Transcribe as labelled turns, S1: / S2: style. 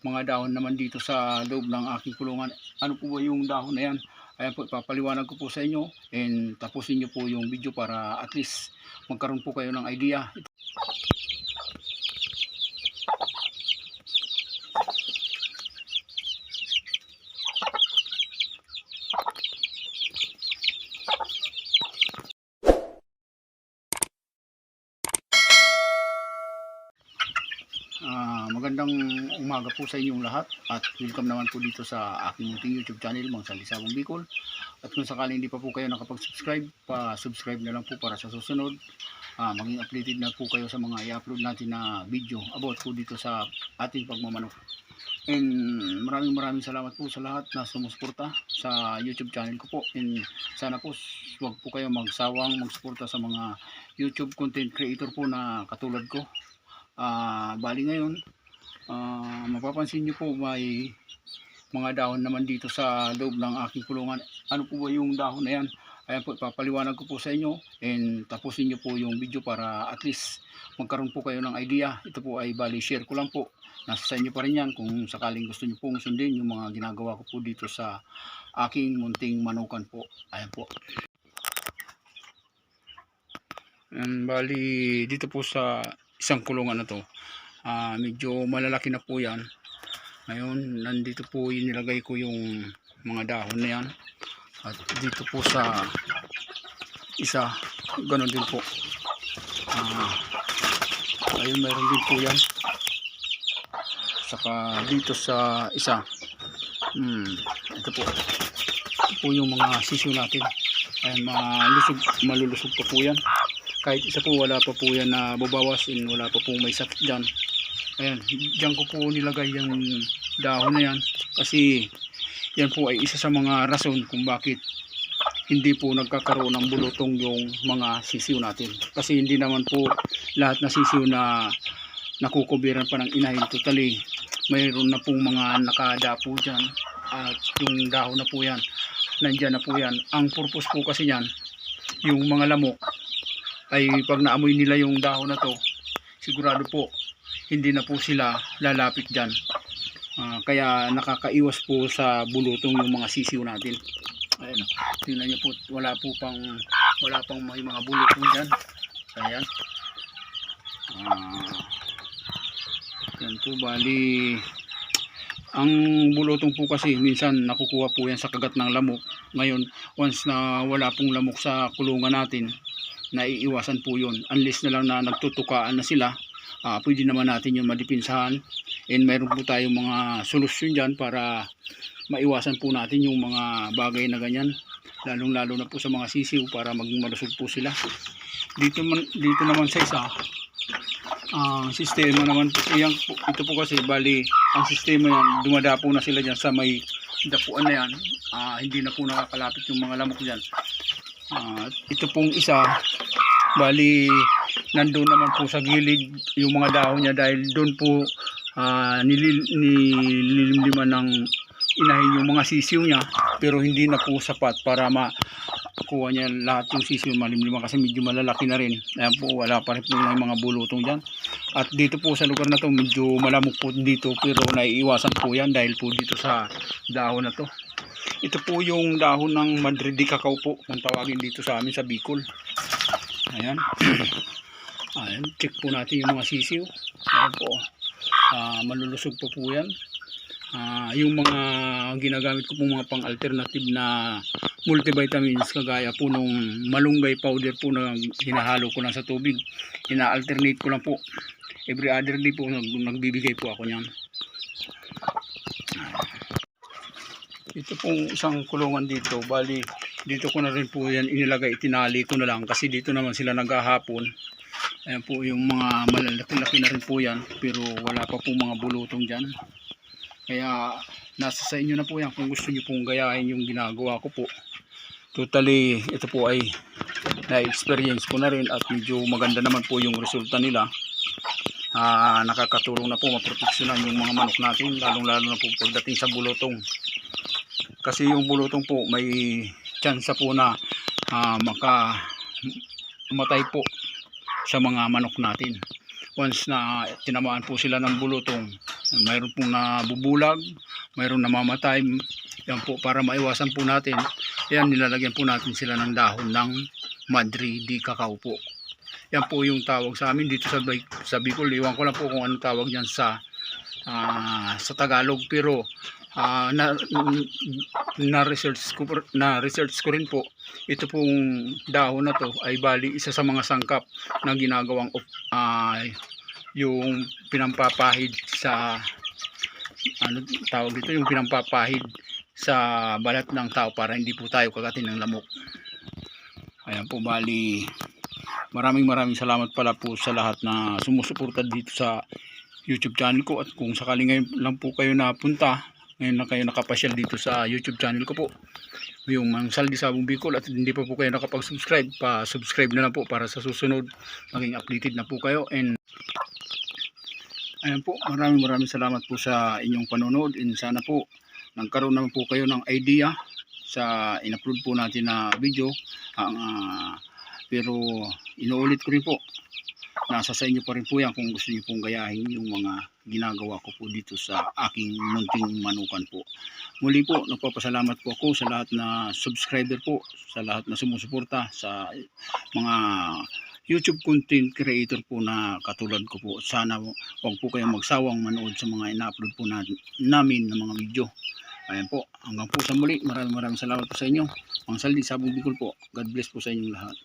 S1: mga dahon naman dito sa loob ng aking kulungan. Ano po ba yung dahon na yan? Ayan po, ipapaliwanag ko po sa inyo and tapusin nyo po yung video para at least magkaroon po kayo ng idea. Ah, magandang umaga po sa inyong lahat at welcome naman po dito sa aking munting YouTube channel, Mang Salisabong Bicol. At kung sakaling hindi pa po kayo nakapag-subscribe, pa-subscribe na lang po para sa susunod. Ah, maging updated na po kayo sa mga i-upload natin na video about po dito sa ating pagmamanok. And maraming maraming salamat po sa lahat na sumusuporta sa YouTube channel ko po. And sana po huwag po kayo magsawang magsuporta sa mga YouTube content creator po na katulad ko. Ah, bali ngayon, ah, mapapansin niyo po may mga dahon naman dito sa loob ng aking kulungan. Ano po ba yung dahon na yan? Ayan po, ipapaliwanag ko po sa inyo and tapusin niyo po yung video para at least magkaroon po kayo ng idea. Ito po ay bali share ko lang po. Nasa sa inyo pa rin yan kung sakaling gusto niyo pong sundin yung mga ginagawa ko po dito sa aking munting manukan po. Ayan po. Ayan, bali dito po sa isang kulungan na to. Ah medyo malalaki na po yan. Ngayon nandito po inilagay ko yung mga dahon na yan. At dito po sa isa ganun din po. Ah ayun meron din po yan. Saka dito sa isa hmm, ito po. Ito po yung mga sisiyo natin. Ayan malusog, malulusog pa po yan kahit isa po wala pa po yan na babawas in wala pa po may sakit dyan. Ayan dyan ko po nilagay yung dahon na yan. Kasi yan po ay isa sa mga rason kung bakit hindi po nagkakaroon ng bulutong yung mga sisiw natin. Kasi hindi naman po lahat na sisiw na nakukubiran pa ng inahin. Totally mayroon na pong mga nakadapo dyan at yung dahon na po yan nandyan na po yan. Ang purpose po kasi yan yung mga lamok ay pag naamoy nila yung dahon na to sigurado po hindi na po sila lalapit dyan. Ah, kaya nakakaiwas po sa bulutong yung mga sisiw natin. Ayun tingnan nyo po wala po pang wala pang may mga bulutong dyan. Ayan. Ah, yan po bali ang bulutong po kasi minsan nakukuha po yan sa kagat ng lamok. Ngayon once na wala pong lamok sa kulungan natin naiiwasan po yun. Unless na lang na nagtutukaan na sila ah pwede naman natin yung madipinsahan. And mayroon po tayong mga solusyon dyan para maiwasan po natin yung mga bagay na ganyan. Lalong lalo na po sa mga sisiw para maging malusog po sila. Dito, man, dito naman sa isa ang sistema naman po, po, ito po kasi bali ang sistema yan dumadapo na sila dyan sa may dapuan na yan. Ah, hindi na po nakakalapit yung mga lamok dyan Ah, ito pong isa bali nandun naman po sa gilid yung mga dahon niya dahil doon po ah, nilil, nililimliman ng inahin yung mga sisiw niya. Pero hindi na po sapat para makuha niya lahat yung sisiw malimliman kasi medyo malalaki na rin. Ayan po wala pa rin po yung mga bulutong dyan. At dito po sa lugar na to medyo malamok po dito pero naiiwasan po yan dahil po dito sa dahon na to ito po yung dahon ng Madridi Cacao po. Kung tawagin dito sa amin sa Bicol. Ayan. Ayan. Check po natin yung mga sisiw. Ayan po. Ah, malulusog po po yan. Ah, yung mga ginagamit ko pong mga pang alternative na multivitamins kagaya po nung malunggay powder po na hinahalo ko lang sa tubig. Ina-alternate ko lang po. Every other day po nag, nagbibigay po ako niyan ito pong isang kulungan dito bali dito ko na rin po yan inilagay itinali ko na lang kasi dito naman sila naghahapon. Ayan po yung mga malalaki-laki na rin po yan pero wala pa po mga bulutong dyan. Kaya nasa sa inyo na po yan kung gusto nyo pong gayahin yung ginagawa ko po. Totally ito po ay na-experience ko na rin at medyo maganda naman po yung resulta nila. Ah, nakakatulong na po maproteksyonan yung mga manok natin lalong lalo na po pagdating sa bulutong kasi yung bulutong po may tsansa po na ah, maka matay po sa mga manok natin once na tinamaan po sila ng bulutong mayroon pong nabubulag, mayroon namamatay. Yan po para maiwasan po natin. Yan nilalagyan po natin sila ng dahon ng Madri di cacao po. Yan po yung tawag sa amin dito sa sa Bicol. Iwan ko lang po kung anong tawag diyan sa ah, sa Tagalog pero ah, na, na research ko na research ko rin po ito pong dahon na to ay bali isa sa mga sangkap na ginagawang ah, yung pinampapahid sa ano tawag dito yung pinampapahid sa balat ng tao para hindi po tayo kagatin ng lamok. Ayan po bali maraming maraming salamat pala po sa lahat na sumusuporta dito sa YouTube channel ko. At kung sakaling ngayon lang po kayo napunta ngayon na kayo nakapasyal dito sa YouTube channel ko po. Yung Mangsal di Sabong Bicol at hindi pa po kayo nakapag-subscribe pa-subscribe na lang po para sa susunod maging updated na po kayo. And ayan po maraming maraming salamat po sa inyong panonood. And sana po nagkaroon naman po kayo ng idea sa in-upload po natin na video. Ang ah, pero inuulit ko rin po nasa sa inyo pa rin po yan kung gusto niyo pong gayahin yung mga ginagawa ko po dito sa aking munting manukan po. Muli po, nagpapasalamat po ako sa lahat na subscriber po, sa lahat na sumusuporta, sa mga YouTube content creator po na katulad ko po. Sana huwag po kayong magsawang manood sa mga ina-upload po na, namin na mga video. Ayan po, hanggang po sa muli. Maraming maraming salamat po sa inyo. Ang saldi, sabong bikol po. God bless po sa inyong lahat.